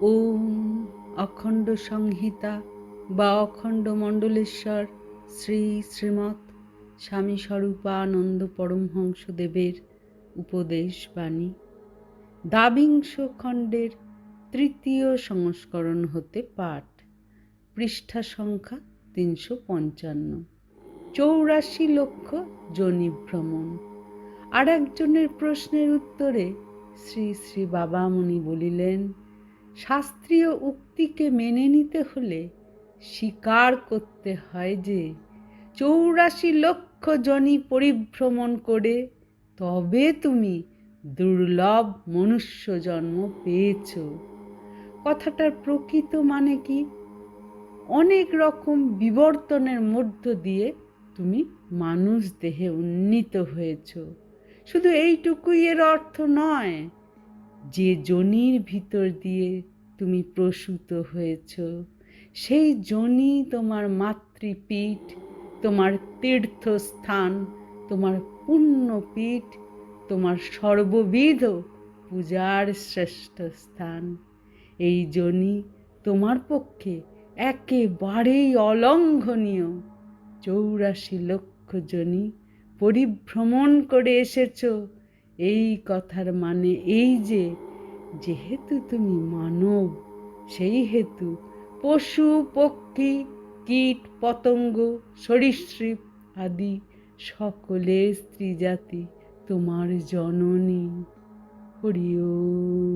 ওম অখণ্ড সংহিতা বা অখণ্ড মণ্ডলেশ্বর শ্রী শ্রীমৎ স্বামী স্বরূপানন্দ পরমহংসদেবের উপদেশ বাণী দাবিংশ খণ্ডের তৃতীয় সংস্করণ হতে পাঠ, পৃষ্ঠা সংখ্যা তিনশো পঞ্চান্ন। চৌরাশি লক্ষ জনিভ্রমণ আর একজনের প্রশ্নের উত্তরে শ্রী শ্রী বাবামণি বলিলেন শাস্ত্রীয় উক্তিকে মেনে নিতে হলে স্বীকার করতে হয় যে, চৌরাশি লক্ষ জনি পরিভ্রমণ করে তবে তুমি দুর্লভ মনুষ্য জন্ম পেয়েছ। কথাটার প্রকৃত মানে কি? অনেক রকম বিবর্তনের মধ্য দিয়ে তুমি মানুষ দেহে উন্নীত হয়েছ। শুধু এইটুকুই এর অর্থ নয় যে জনির ভিতর দিয়ে তুমি প্রসূত হয়েছ, সেই জনি তোমার মাতৃপীঠ, তোমার তীর্থস্থান, তোমার পুণ্যপীঠ, তোমার সর্ববিধ পূজার শ্রেষ্ঠ স্থান। এই জনি তোমার পক্ষে একেবারেই অলঙ্ঘনীয়। চৌরাশি লক্ষ জনি পরিভ্রমণ করে এসেছ এই কথার মানে এই যে, যেহেতু তুমি মানব, সেই হেতু পশু, পক্ষী, কীট, পতঙ্গ, সরীসৃপ আদি সকলের স্ত্রী জাতি তোমার জননী। হরি ওম।